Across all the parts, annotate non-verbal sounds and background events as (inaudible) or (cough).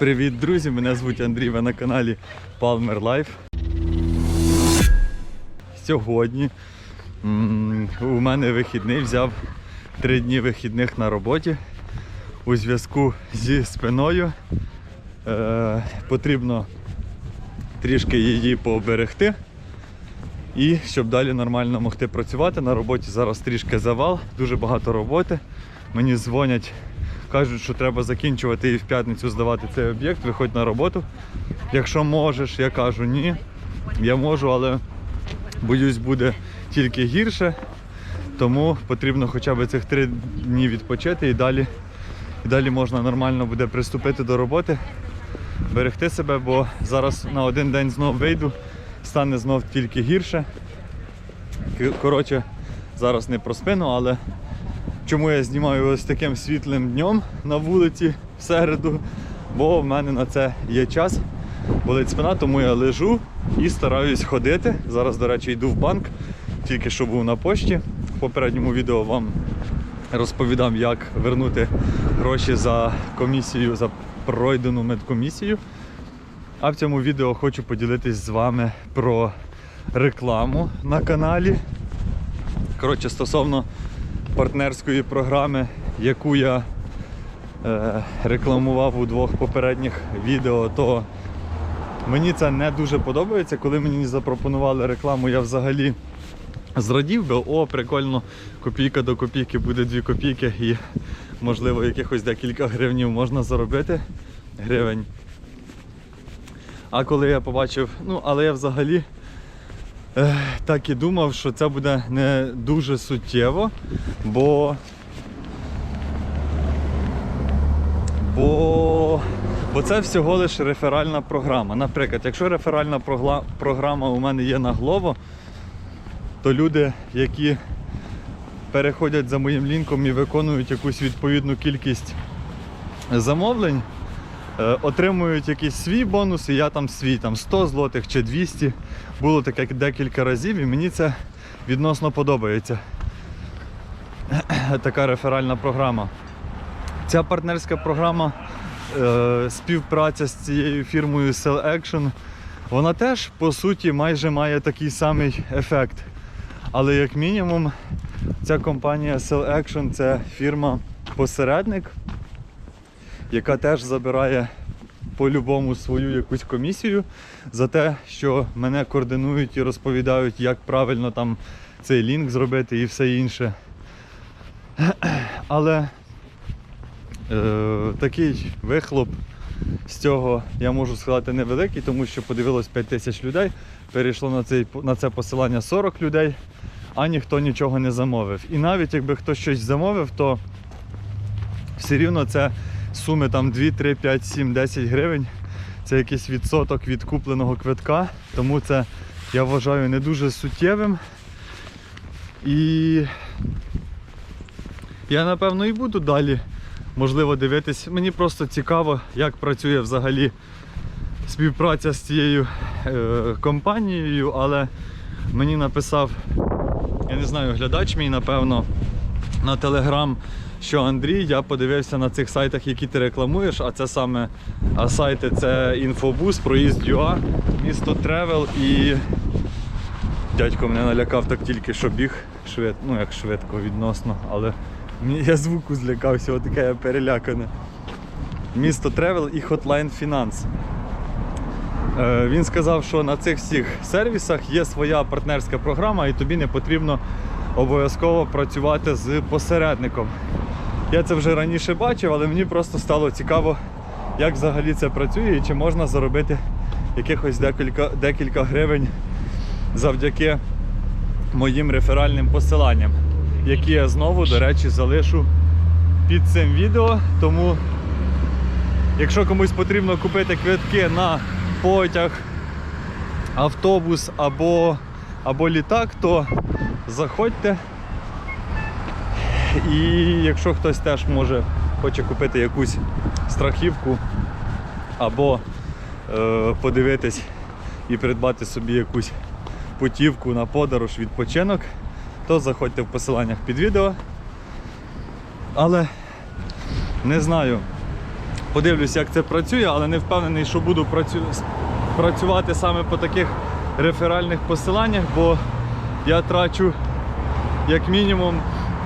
Привіт, друзі! Мене звуть Андрій, ви на каналі Palmer Life. Сьогодні у мене вихідний взяв три дні вихідних на роботі. У зв'язку зі спиною е, потрібно трішки її пооберегти. І щоб далі нормально могти працювати. На роботі зараз трішки завал, дуже багато роботи. Мені дзвонять, кажуть, що треба закінчувати і в п'ятницю здавати цей об'єкт, виходь на роботу. Якщо можеш, я кажу ні. Я можу, але боюсь, буде тільки гірше. Тому потрібно хоча б цих три дні відпочити і далі, і далі можна нормально буде приступити до роботи, берегти себе, бо зараз на один день знов вийду, стане знов тільки гірше. Коротше, зараз не про спину, але чому я знімаю ось таким світлим днем на вулиці в середу, бо в мене на це є час. Болить спина, тому я лежу і стараюсь ходити. Зараз, до речі, йду в банк, тільки що був на пошті. В попередньому відео вам розповідам, як вернути гроші за комісію, за пройдену медкомісію. А в цьому відео хочу поділитись з вами про рекламу на каналі. Коротше, стосовно партнерської програми, яку я е, рекламував у двох попередніх відео, то мені це не дуже подобається. Коли мені запропонували рекламу, я взагалі зрадів би, о, прикольно, копійка до копійки буде 2 копійки і, можливо, якихось декілька гривнів можна заробити гривень. А коли я побачив, ну, але я взагалі так і думав, що це буде не дуже суттєво, бо. Бо, бо це всього лише реферальна програма. Наприклад, якщо реферальна програма у мене є на Glovo, то люди, які переходять за моїм лінком і виконують якусь відповідну кількість замовлень, отримують якийсь свій бонус, і я там свій там 100 злотих чи 200. Було таке декілька разів, і мені це відносно подобається. (clears throat) Така реферальна програма. Ця партнерська програма, е, співпраця з цією фірмою Sell Action, вона теж по суті майже має такий самий ефект. Але як мінімум, ця компанія Sell Action це фірма-посередник, яка теж забирає по-любому свою якусь комісію за те, що мене координують і розповідають, як правильно там цей лінк зробити і все інше. (clears throat) Але е, такий вихлоп з цього, я можу сказати, невеликий, тому що подивилось 5 тисяч людей, перейшло на, цей, на це посилання 40 людей, а ніхто нічого не замовив. І навіть якби хтось щось замовив, то все рівно це суми там 2, 3, 5, 7, 10 гривень. Це якийсь відсоток від купленого квитка, тому це я вважаю не дуже суттєвим. І я напевно і буду далі можливо дивитись. Мені просто цікаво, як працює взагалі співпраця з цією е, компанією, але мені написав, я не знаю, глядач мій, напевно, на телеграм, що Андрій, я подивився на цих сайтах, які ти рекламуєш, а це саме а сайти це інфобус, проїзд.ua, місто Тревел і дядько мене налякав так тільки, що біг швид, ну як швидко відносно, але я звуку злякався, отаке я перелякане. Місто Тревел і Hotline Finance. Е, Він сказав, що на цих всіх сервісах є своя партнерська програма, і тобі не потрібно обов'язково працювати з посередником. Я це вже раніше бачив, але мені просто стало цікаво, як взагалі це працює і чи можна заробити якихось декілька, декілька гривень завдяки моїм реферальним посиланням, які я знову, до речі, залишу під цим відео. Тому, якщо комусь потрібно купити квитки на потяг, автобус або, або літак, то заходьте. І якщо хтось теж може хоче купити якусь страхівку або е, подивитись і придбати собі якусь путівку на подорож, відпочинок, то заходьте в посиланнях під відео. Але не знаю, Подивлюсь, як це працює, але не впевнений, що буду працю... працювати саме по таких реферальних посиланнях, бо я трачу як мінімум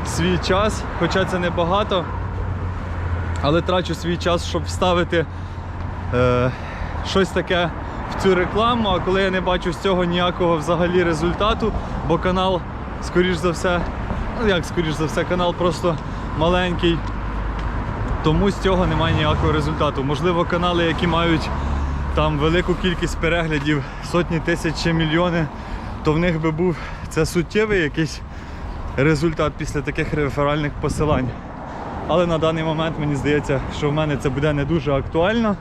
свій час, хоча це небагато, але трачу свій час, щоб вставити е, щось таке в цю рекламу, а коли я не бачу з цього ніякого взагалі результату, бо канал, скоріш за все, ну як скоріш за все, канал просто маленький, тому з цього немає ніякого результату. Можливо, канали, які мають там велику кількість переглядів, сотні тисяч чи мільйони, то в них би був це суттєвий якийсь результат після таких реферальних посилань. Але на даний момент мені здається, що в мене це буде не дуже актуально,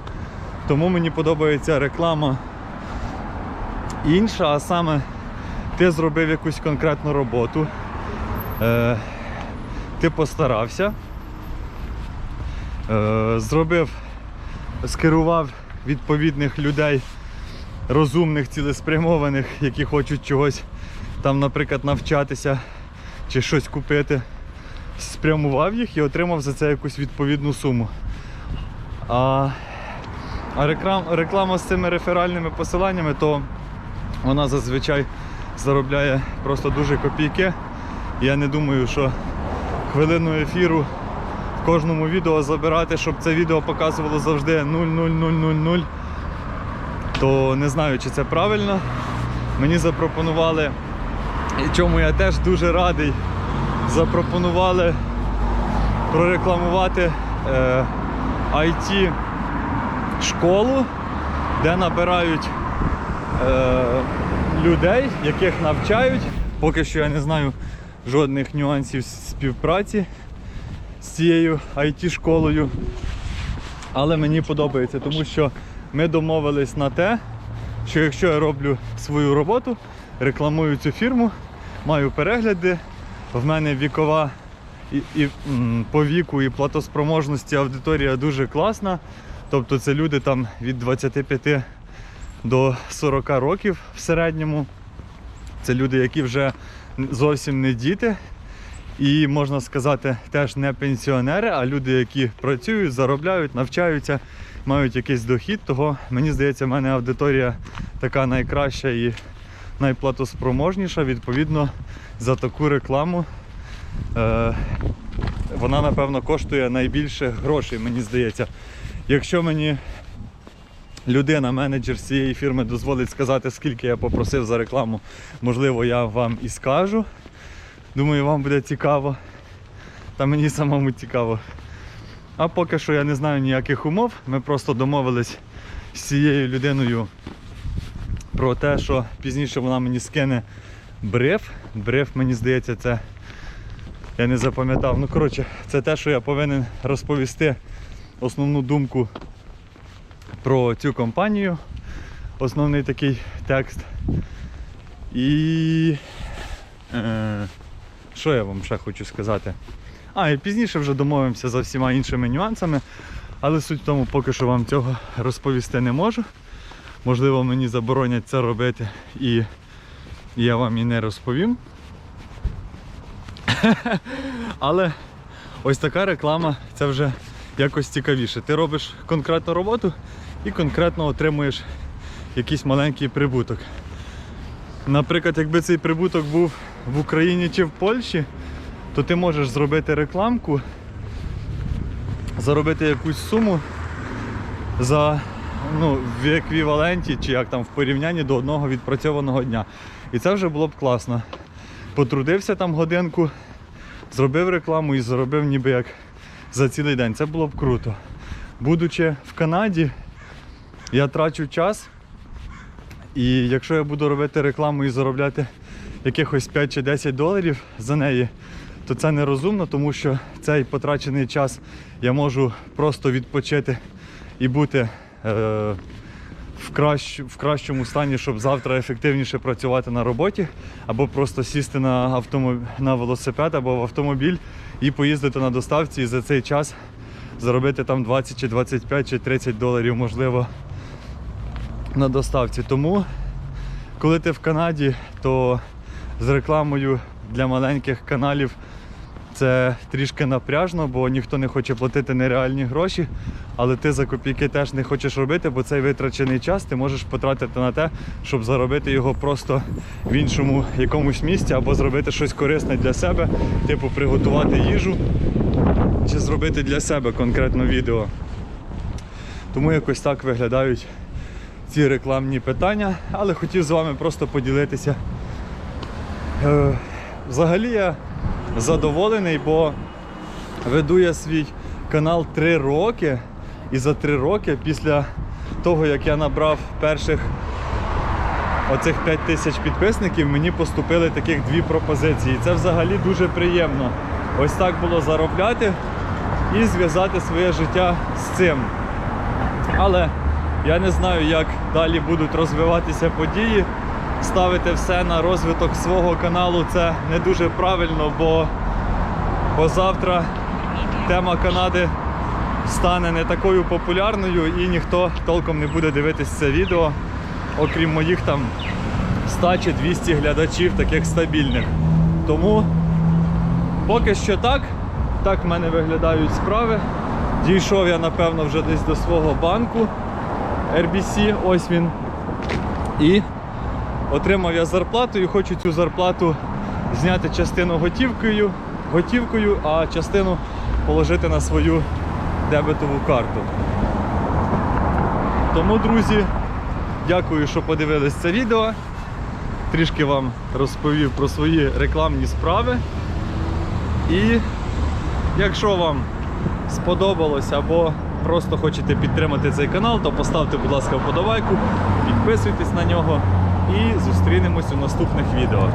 тому мені подобається реклама інша, а саме ти зробив якусь конкретну роботу, е, ти постарався, е, зробив, скерував відповідних людей, розумних, цілеспрямованих, які хочуть чогось там, наприклад, навчатися чи щось купити, спрямував їх і отримав за це якусь відповідну суму. А, а реклам, реклама з цими реферальними посиланнями, то вона зазвичай заробляє просто дуже копійки. Я не думаю, що хвилину ефіру в кожному відео забирати, щоб це відео показувало завжди 00000, то не знаю, чи це правильно. Мені запропонували, і чому я теж дуже радий, запропонували прорекламувати е, IT школу, де набирають е, людей, яких навчають. Поки що я не знаю жодних нюансів співпраці з цією IT-школою. Але мені подобається, тому що ми домовились на те, що якщо я роблю свою роботу, рекламую цю фірму, маю перегляди, в мене вікова і, і по віку і платоспроможності аудиторія дуже класна. Тобто це люди там від 25 до 40 років в середньому. Це люди, які вже зовсім не діти. І можна сказати, теж не пенсіонери, а люди, які працюють, заробляють, навчаються, мають якийсь дохід. Того мені здається, в мене аудиторія така найкраща і найплатоспроможніша. Відповідно, за таку рекламу е, вона, напевно, коштує найбільше грошей, мені здається. Якщо мені людина, менеджер цієї фірми дозволить сказати, скільки я попросив за рекламу, можливо, я вам і скажу. Думаю, вам буде цікаво. Та мені самому цікаво. А поки що я не знаю ніяких умов. Ми просто домовились з цією людиною про те, що пізніше вона мені скине бриф. Бриф, мені здається, це я не запам'ятав. Ну, коротше, це те, що я повинен розповісти основну думку про цю компанію. Основний такий текст. І е, що я вам ще хочу сказати? А, і пізніше вже домовимося за всіма іншими нюансами, але суть в тому, поки що вам цього розповісти не можу. Можливо, мені заборонять це робити і я вам і не розповім. (laughs) Але ось така реклама це вже якось цікавіше. Ти робиш конкретну роботу і конкретно отримуєш якийсь маленький прибуток. Наприклад, якби цей прибуток був в Україні чи в Польщі, то ти можеш зробити рекламку, заробити якусь суму за ну, в еквіваленті чи як там в порівнянні до одного відпрацьованого дня. І це вже було б класно. Потрудився там годинку, зробив рекламу і заробив ніби як за цілий день. Це було б круто. Будучи в Канаді, я трачу час. І якщо я буду робити рекламу і заробляти якихось 5 чи 10 доларів за неї, то це нерозумно, тому що цей потрачений час я можу просто відпочити і бути в, кращ, в кращому стані, щоб завтра ефективніше працювати на роботі, або просто сісти на, автомоб... на велосипед або в автомобіль і поїздити на доставці і за цей час заробити там 20 чи 25 чи 30 доларів, можливо, на доставці. Тому, коли ти в Канаді, то з рекламою для маленьких каналів Це трішки напряжно, бо ніхто не хоче платити нереальні гроші, але ти за копійки теж не хочеш робити, бо цей витрачений час ти можеш потратити на те, щоб заробити його просто в іншому якомусь місці або зробити щось корисне для себе, типу приготувати їжу чи зробити для себе конкретно відео. Тому якось так виглядають ці рекламні питання, але хотів з вами просто поділитися. Е, Взагалі я задоволений, бо веду я свій канал 3 роки. І за 3 роки після того, як я набрав перших оцих 5 тисяч підписників, мені поступили таких дві пропозиції. Це взагалі дуже приємно. Ось так було заробляти і зв'язати своє життя з цим. Але я не знаю, як далі будуть розвиватися події. Ставити все на розвиток свого каналу це не дуже правильно, бо, бо завтра тема Канади стане не такою популярною і ніхто толком не буде дивитись це відео, окрім моїх там 100 чи 200 глядачів, таких стабільних. Тому поки що так, так в мене виглядають справи. Дійшов я, напевно, вже десь до свого банку RBC, ось він. І отримав я зарплату і хочу цю зарплату зняти частину готівкою, готівкою, а частину положити на свою дебетову карту. Тому, друзі, дякую, що подивились це відео. Трішки вам розповів про свої рекламні справи. І якщо вам сподобалось або просто хочете підтримати цей канал, то поставте, будь ласка, вподобайку, підписуйтесь на нього і зустрінемось у наступних відео.